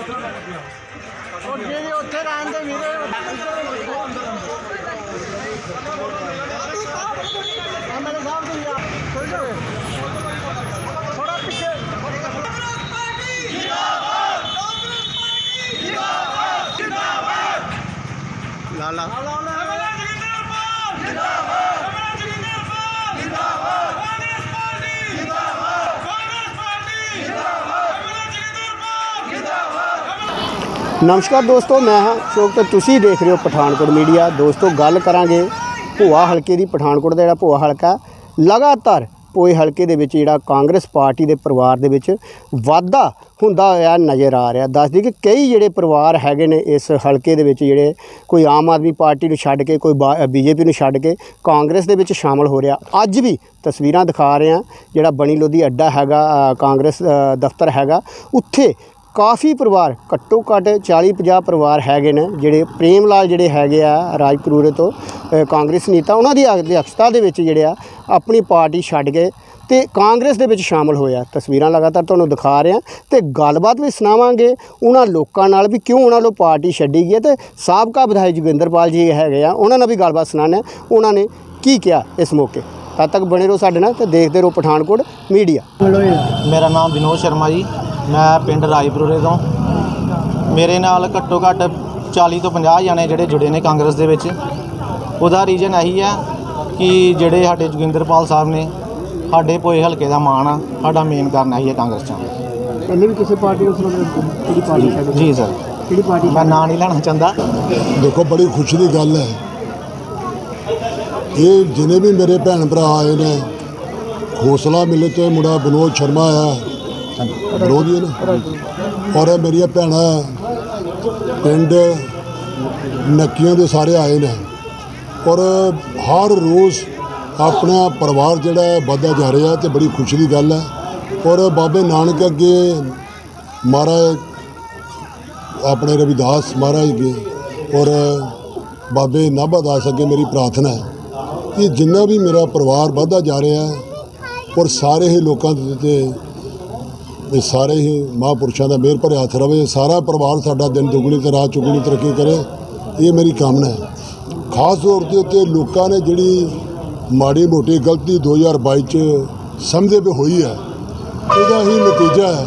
ਉਹ ਜਿਹੜੇ ਉੱਥੇ ਰਹਿੰਦੇ ਵੀਰੇ ਐਮਐਲਏ ਸਾਹਿਬ ਤੁਸੀਂ ਆ ਕੋਈ ਨਾ ਥੋੜਾ ਪਿੱਛੇ ਲਾ ਲਾ ਲਾ ਲਾ ਜਿੰਦਾਬਾਦ ਜਿੰਦਾਬਾਦ ਨਮਸਕਾਰ ਦੋਸਤੋ, ਮੈਂ ਹਾਂ ਸ਼ੋਕ ਤੇ ਤੁਸੀਂ ਦੇਖ ਰਹੇ ਹੋ ਪਠਾਨਕੋਟ ਮੀਡੀਆ। ਦੋਸਤੋ, ਗੱਲ ਕਰਾਂਗੇ ਭੋਆ ਹਲਕੇ ਦੀ, ਪਠਾਨਕੋਟ ਦਾ ਜਿਹੜਾ ਭੋਆ ਹਲਕਾ। ਲਗਾਤਾਰ ਪੋਏ ਹਲਕੇ ਦੇ ਵਿੱਚ ਜਿਹੜਾ ਕਾਂਗਰਸ ਪਾਰਟੀ ਦੇ ਪਰਿਵਾਰ ਦੇ ਵਿੱਚ ਵਾਧਾ ਹੁੰਦਾ ਹੋਇਆ ਨਜ਼ਰ ਆ ਰਿਹਾ। ਦੱਸਦੀ ਕਿ ਕਈ ਜਿਹੜੇ ਪਰਿਵਾਰ ਹੈਗੇ ਨੇ ਇਸ ਹਲਕੇ ਦੇ ਵਿੱਚ ਜਿਹੜੇ ਕੋਈ ਆਮ ਆਦਮੀ ਪਾਰਟੀ ਨੂੰ ਛੱਡ ਕੇ, ਕੋਈ ਬੀਜੇਪੀ ਨੂੰ ਛੱਡ ਕੇ ਕਾਂਗਰਸ ਦੇ ਵਿੱਚ ਸ਼ਾਮਲ ਹੋ ਰਿਹਾ। ਅੱਜ ਵੀ ਤਸਵੀਰਾਂ ਦਿਖਾ ਰਹੇ ਹਾਂ। ਜਿਹੜਾ ਬਣੀ ਲੋਧੀ ਅੱਡਾ ਹੈਗਾ ਕਾਂਗਰਸ ਦਫ਼ਤਰ ਹੈਗਾ, ਉੱਥੇ ਕਾਫੀ ਪਰਿਵਾਰ, ਘੱਟੋ ਘੱਟ 40 50 ਪਰਿਵਾਰ ਹੈਗੇ ਨੇ, ਜਿਹੜੇ ਪ੍ਰੇਮ ਲਾਲ ਜਿਹੜੇ ਹੈਗੇ ਆ ਰਾਜਪੁਰੇ ਤੋਂ ਕਾਂਗਰਸ ਨੇਤਾ, ਉਹਨਾਂ ਦੀ ਅਧਿਕਸ਼ਤਾ ਦੇ ਵਿੱਚ ਜਿਹੜੇ ਆ, ਆਪਣੀ ਪਾਰਟੀ ਛੱਡ ਕੇ ਤੇ ਕਾਂਗਰਸ ਦੇ ਵਿੱਚ ਸ਼ਾਮਲ ਹੋਇਆ। ਤਸਵੀਰਾਂ ਲਗਾਤਾਰ ਤੁਹਾਨੂੰ ਦਿਖਾ ਰਿਹਾ ਹਾਂ ਤੇ ਗੱਲਬਾਤ ਵੀ ਸੁਣਾਵਾਂਗੇ ਉਹਨਾਂ ਲੋਕਾਂ ਨਾਲ ਵੀ ਕਿਉਂ ਉਹਨਾਂ ਨੂੰ ਪਾਰਟੀ ਛੱਡੀ ਗਈ ਹੈ ਤੇ ਸਾਬਕਾ ਵਿਧਾਇਕ ਜੋਗਿੰਦਰਪਾਲ ਜੀ ਹੈਗੇ ਆ, ਉਹਨਾਂ ਨਾਲ ਵੀ ਗੱਲਬਾਤ ਸੁਣਾਉਂਦੇ ਹਾਂ। ਉਹਨਾਂ ਨੇ ਕੀ ਕਿਹਾ ਇਸ ਮੌਕੇ? ਤਦ ਤੱਕ ਬਣੇ ਰਹੋ ਸਾਡੇ ਨਾਲ ਤੇ ਦੇਖਦੇ ਰਹੋ ਪਠਾਨਕੋਟ ਮੀਡੀਆ। ਮੇਰਾ ਨਾਮ ਵਿਨੋਦ ਸ਼ਰਮਾ ਜੀ ਮੈਂ ਪਿੰਡ ਰਾਜਪੁਰੇ ਤੋਂ। ਮੇਰੇ ਨਾਲ ਘੱਟੋ ਘੱਟ 40 ਤੋਂ 50 ਜਣੇ ਜਿਹੜੇ ਜੁੜੇ ਨੇ ਕਾਂਗਰਸ ਦੇ ਵਿੱਚ। ਉਹਦਾ ਰੀਜਨ ਇਹੀ ਹੈ ਕਿ ਜਿਹੜੇ ਸਾਡੇ ਜੋਗਿੰਦਰਪਾਲ ਸਾਹਿਬ ਨੇ ਸਾਡੇ ਪੋਏ ਹਲਕੇ ਦਾ ਮਾਣ ਆ। ਸਾਡਾ ਮੇਨ ਕਾਰਨ ਇਹੀ ਹੈ ਕਾਂਗਰਸ ਚ ਪਹਿਲੇ ਵੀ ਕਿਸੇ ਪਾਰਟੀ ਉਸ ਕਿਹੜੀ ਪਾਰਟੀ ਛੱਡ ਜੀ ਸਰ। ਕਿਹੜੀ ਪਾਰਟੀ ਮੈਂ ਨਾਂ ਨਹੀਂ ਲੈਣਾ ਚਾਹੁੰਦਾ। ਦੇਖੋ ਬੜੀ ਖੁਸ਼ੀ ਦੀ ਗੱਲ ਹੈ। ਇਹ ਜਿਨੇ ਵੀ ਮੇਰੇ ਭੈਣ ਭਰਾ ਆਏ ਨੇ ਹੌਸਲਾ ਮਿਲੇ ਤੇ ਮੁੰਡਾ ਵਿਨੋਦ ਸ਼ਰਮਾ ਆਇਆ। ਵਿਨੋਦ ਹੈ ਨਾ? ਔਰ ਮੇਰੀਆਂ ਭੈਣਾਂ ਪਿੰਡ ਨੱਕੀਆਂ ਦੇ ਸਾਰੇ ਆਏ ਨੇ। ਔਰ ਹਰ ਰੋਜ਼ ਆਪਣਾ ਪਰਿਵਾਰ ਜਿਹੜਾ ਹੈ, ਵੱਧਦਾ ਜਾ ਰਿਹਾ ਤੇ ਬੜੀ ਖੁਸ਼ੀ ਦੀ ਗੱਲ ਹੈ। ਔਰ ਬਾਬੇ ਨਾਨਕ ਅੱਗੇ ਮਹਾਰਾਜ, ਆਪਣੇ ਰਵਿਦਾਸ ਮਹਾਰਾਜ ਅੱਗੇ ਔਰ ਬਾਬੇ ਨਾਭਾ ਦਾਸ ਅੱਗੇ ਮੇਰੀ ਪ੍ਰਾਰਥਨਾ ਹੈ ਕਿ ਜਿੰਨਾ ਵੀ ਮੇਰਾ ਪਰਿਵਾਰ ਵੱਧਦਾ ਜਾ ਰਿਹਾ ਹੈ ਔਰ ਸਾਰੇ ਹੀ ਲੋਕਾਂ ਦੇ ਉੱਤੇ ਇਹ ਸਾਰੇ ਹੀ ਮਹਾਂਪੁਰਸ਼ਾਂ ਦਾ ਮਿਹਰ ਭਰੇ ਹੱਥ ਰਵੇ, ਸਾਰਾ ਪਰਿਵਾਰ ਸਾਡਾ ਦਿਨ ਦੁਗਣੀ ਤੇ ਰਾਤ ਚੁਗਣੀ ਤਰੱਕੀ ਕਰੇ, ਇਹ ਮੇਰੀ ਕਾਮਨਾ ਹੈ। ਖਾਸ ਤੌਰ ਤੇ ਉੱਤੇ ਲੋਕਾਂ ਨੇ ਜਿਹੜੀ ਮਾੜੀ ਮੋਟੀ ਗਲਤੀ 2022 ਚ ਸਮਝਦੇ ਵੀ ਹੋਈ ਹੈ, ਇਹਦਾ ਹੀ ਨਤੀਜਾ ਹੈ।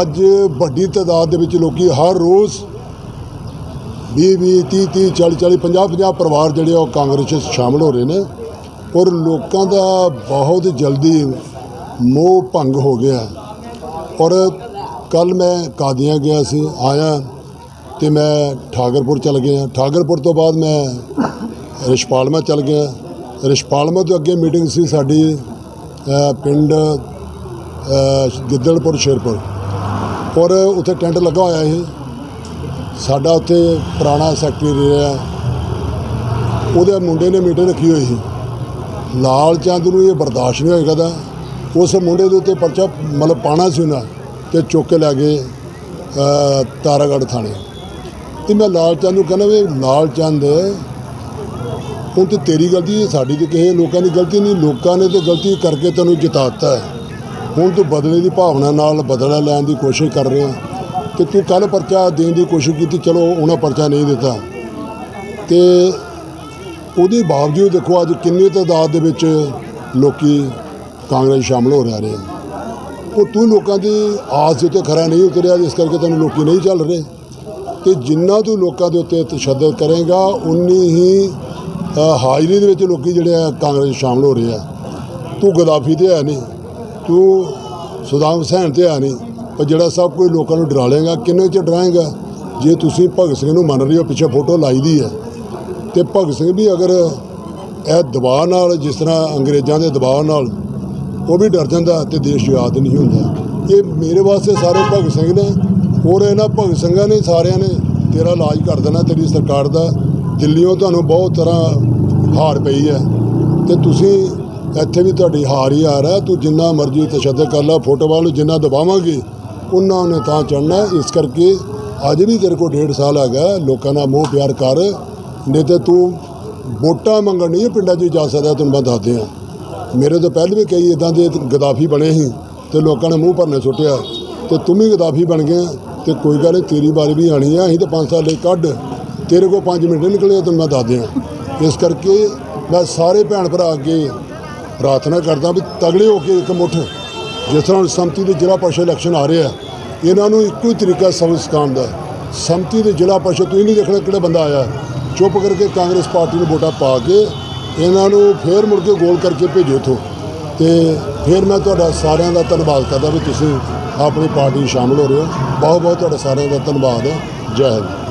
ਅੱਜ ਵੱਡੀ ਤਾਦਾਦ ਦੇ ਵਿੱਚ ਲੋਕੀ ਹਰ ਰੋਜ਼ 20 20 30 30 40 40 50 50 ਪਰਿਵਾਰ ਜਿਹੜੇ ਆ ਉਹ ਕਾਂਗਰਸ 'ਚ ਸ਼ਾਮਲ ਹੋ ਰਹੇ ਨੇ ਔਰ ਲੋਕਾਂ ਦਾ ਬਹੁਤ ਜਲਦੀ ਮੋਹ ਭੰਗ ਹੋ ਗਿਆ। ਔਰ ਕੱਲ ਮੈਂ ਕਾਦੀਆਂ ਗਿਆ ਸੀ, ਆਇਆ ਤੇ ਮੈਂ ਠਾਗਰਪੁਰ ਚਲ ਗਿਆ। ਠਾਗਰਪੁਰ ਤੋਂ ਬਾਅਦ ਮੈਂ ਰਿਸ਼ਪਾਲਮਾ ਚਲ ਗਿਆ। ਰਿਸ਼ਪਾਲਮਾ ਤੋਂ ਅੱਗੇ ਮੀਟਿੰਗ ਸੀ ਸਾਡੀ ਪਿੰਡ ਗਿੱਦੜਪੁਰ, ਸ਼ੇਰਪੁਰ। ਔਰ ਉੱਥੇ ਟੈਂਟ ਲੱਗਾ ਹੋਇਆ ਸੀ। ਸਾਡਾ ਉੱਥੇ ਪੁਰਾਣਾ ਸੈਕਟਰੀ ਰਿਹਾ। ਉਹਦੇ ਮੁੰਡੇ ਨੇ ਮੀਟਿੰਗ ਰੱਖੀ ਹੋਈ ਸੀ। ਲਾਲ ਚੰਦ ਨੂੰ ਇਹ ਬਰਦਾਸ਼ਤ ਨਹੀਂ ਹੋਏਗਾ ਦਾ ਉਸ ਮੁੰਡੇ ਦੇ ਉੱਤੇ ਪਰਚਾ ਮਤਲਬ ਪਾਣਾ ਸੀ ਉਹਨਾਂ ਤੇ ਚੁੱਕ ਕੇ ਲੈ ਗਏ ਅ, ਤਾਰਾਗੜ੍ਹ ਥਾਣੇ। ਤੇ ਮੈਂ ਲਾਲ ਚੰਦ ਨੂੰ ਕਹਿੰਦਾ ਵੀ ਲਾਲ ਚੰਦ ਹੁਣ ਤੇ ਤੇਰੀ ਗਲਤੀ ਹੈ ਸਾਡੀ ਤੇ ਕਿਸੇ ਲੋਕਾਂ ਦੀ ਗਲਤੀ ਨਹੀਂ ਲੋਕਾਂ ਨੇ ਤੇ ਗਲਤੀ ਕਰਕੇ ਤੈਨੂੰ ਜਿਤਾਤਾ ਹੈ। ਹੁਣ ਤੂੰ ਬਦਲੇ ਦੀ ਭਾਵਨਾ ਨਾਲ ਬਦਲਾ ਲੈਣ ਦੀ ਕੋਸ਼ਿਸ਼ ਕਰ ਰਿਹਾ ਤੇ ਤੂੰ ਕੱਲ ਪਰਚਾ ਦੇਣ ਦੀ ਕੋਸ਼ਿਸ਼ ਕੀਤੀ ਚਲੋ ਉਹਨਾਂ ਪਰਚਾ ਨਹੀਂ ਦਿੱਤਾ। ਤੇ ਉਹਦੇ ਬਾਵਜੂਦ ਦੇਖੋ ਅੱਜ ਕਿੰਨੀ ਤਾਦਾਦ ਦੇ ਵਿੱਚ ਲੋਕੀ ਕਾਂਗਰਸ ਸ਼ਾਮਲ ਹੋ ਰਹੇ ਨੇ ਉਹ ਤੂੰ ਲੋਕਾਂ ਦੀ ਆਸ ਦੇ ਉੱਤੇ ਖਰਾ ਨਹੀਂ ਉਤਰਿਆ ਇਸ ਕਰਕੇ ਤੈਨੂੰ ਲੋਕੀ ਨਹੀਂ ਚੱਲ ਰਹੇ। ਤੇ ਜਿੰਨਾ ਤੂੰ ਲੋਕਾਂ ਦੇ ਉੱਤੇ ਤਸ਼ੱਦਦ ਕਰੇਗਾ, ਉਨੀ ਹੀ ਹਾਜ਼ਰੀ ਦੇ ਵਿੱਚ ਲੋਕੀ ਜਿਹੜੇ ਆ ਕਾਂਗਰਸ 'ਚ ਸ਼ਾਮਲ ਹੋ ਰਹੇ ਆ। ਤੂੰ ਗਦਾਫੀ ਤੇ ਹੈ ਨਹੀਂ, ਤੂੰ ਸੁਦਾਮ ਹੁਸੈਨ ਤੇ ਹੈ ਨਹੀਂ, ਪਰ ਜਿਹੜਾ ਸਭ ਕੋਈ ਲੋਕਾਂ ਨੂੰ ਡਰਾ ਲੇਗਾ ਕਿੰਨੇ ਚ ਡਰਾਏਗਾ? ਜੇ ਤੁਸੀਂ ਭਗਤ ਸਿੰਘ ਨੂੰ ਮੰਨ ਰਹੇ ਹੋ ਪਿੱਛੇ ਫੋਟੋ ਲਾਈ ਦੀ ਹੈ। ਤੇ ਭਗਤ ਸਿੰਘ ਵੀ ਅਗਰ ਇਹ ਦਬਾਅ ਨਾਲ, ਜਿਸ ਤਰ੍ਹਾਂ ਅੰਗਰੇਜ਼ਾਂ ਦੇ ਦਬਾਅ ਨਾਲ ਉਹ ਵੀ ਡਰ ਜਾਂਦਾ ਤੇ ਦੇਸ਼ ਯਾਦ ਨਹੀਂ ਹੁੰਦਾ। ਇਹ ਮੇਰੇ ਵਾਸਤੇ ਸਾਰੇ ਭਗਤ ਸਿੰਘ ਨੇ, ਹੋਰ ਇਹਨਾਂ ਭਗਤ ਸਿੰਘਾਂ ਨੇ, ਸਾਰਿਆਂ ਨੇ ਤੇਰਾ ਇਲਾਜ ਕਰ ਦੇਣਾ, ਤੇਰੀ ਸਰਕਾਰ ਦਾ। ਦਿੱਲੀੋਂ ਤੁਹਾਨੂੰ ਬਹੁਤ ਤਰ੍ਹਾਂ ਹਾਰ ਪਈ ਹੈ। ਤੇ ਤੁਸੀਂ ਇੱਥੇ ਵੀ ਤੁਹਾਡੀ ਹਾਰ ਹੀ ਹਾਰ ਹੈ। ਤੂੰ ਜਿੰਨਾ ਮਰਜ਼ੀ ਤਸ਼ੱਦਦ ਕਰ ਲੈ, ਫੁੱਟਬਾਲ ਨੂੰ ਜਿੰਨਾ ਦਬਾਵਾਂਗੇ, ਉਹਨਾਂ ਨੇ ਤਾਂ ਚੜਨਾ ਇਸ ਕਰਕੇ ਅੱਜ ਵੀ ਤੇਰੇ ਕੋਲ ਡੇਢ ਸਾਲ ਹੈਗਾ ਲੋਕਾਂ ਨਾਲ ਮੋਹ ਪਿਆਰ ਕਰ। ਨਹੀਂ ਤੇ ਤੂੰ ਵੋਟਾਂ ਮੰਗਣ ਨਹੀਂ ਪਿੰਡਾਂ 'ਚ ਜਾ ਸਕਦਾ, ਤੈਨੂੰ ਮੈਂ ਦੱਸਦੇ ਦਿਆਂ ਮੇਰੇ ਤੋਂ ਪਹਿਲੇ ਵੀ ਕਈ ਇਦਾਂ ਦੇ ਗਦਾਫੀ ਬਣੇ ਸੀ ਤੇ ਲੋਕਾਂ ਨੇ ਮੂੰਹ ਭਰਨੇ ਸੁੱਟਿਆ। ਤੇ ਤੂੰ ਵੀ ਗਦਾਫੀ ਬਣ ਗਿਆ ਤੇ ਕੋਈ ਗੱਲ ਨਹੀਂ, ਤੇਰੀ ਵਾਰੀ ਵੀ ਆਣੀ ਆ, ਅਸੀਂ ਤਾਂ 5 ਸਾਲ ਲਈ ਕੱਢ। ਤੇਰੇ ਕੋਲ 5 ਮਿੰਟ ਨਿਕਲੇ, ਤੈਨੂੰ ਮੈਂ ਦੱਸ ਦਿਆਂ। ਇਸ ਕਰਕੇ ਮੈਂ ਸਾਰੇ ਭੈਣ ਭਰਾ ਅੱਗੇ ਪ੍ਰਾਰਥਨਾ ਕਰਦਾ ਵੀ ਤਗੜੇ ਹੋ ਕੇ ਇੱਕ ਮੁੱਠ, ਜਿਸ ਤਰ੍ਹਾਂ ਹੁਣ ਸੰਮਤੀ ਦੇ ਜ਼ਿਲ੍ਹਾ ਪਰਿਸ਼ਦ ਇਲੈਕਸ਼ਨ ਆ ਰਿਹਾ ਇਹਨਾਂ ਨੂੰ ਇੱਕੋ ਹੀ ਤਰੀਕਾ ਸਬਕ ਸਿਖਾਉਣ ਦਾ। ਸੰਮਤੀ ਦੇ ਜ਼ਿਲ੍ਹਾ ਪਰਿਸ਼ਦ, ਤੁਸੀਂ ਨਹੀਂ ਦੇਖਣਾ ਕਿਹੜਾ ਬੰਦਾ ਆਇਆ। ਚੁੱਪ ਕਰਕੇ ਕਾਂਗਰਸ ਪਾਰਟੀ ਨੂੰ ਵੋਟਾਂ ਪਾ ਕੇ ਇਹਨਾਂ ਨੂੰ ਫੇਰ ਮੁੜ ਕੇ ਗੋਲ ਕਰਕੇ ਭੇਜੋ ਇੱਥੋਂ। ਤੇ ਫਿਰ ਮੈਂ ਤੁਹਾਡਾ ਸਾਰਿਆਂ ਦਾ ਧੰਨਵਾਦ ਕਰਦਾ ਵੀ ਤੁਸੀਂ ਆਪਣੀ ਪਾਰਟੀ 'ਚ ਸ਼ਾਮਲ ਹੋ ਰਹੇ ਹੋ। ਬਹੁਤ ਬਹੁਤ ਤੁਹਾਡਾ ਸਾਰਿਆਂ ਦਾ ਧੰਨਵਾਦ ਜੈ ਹਿੰਦ।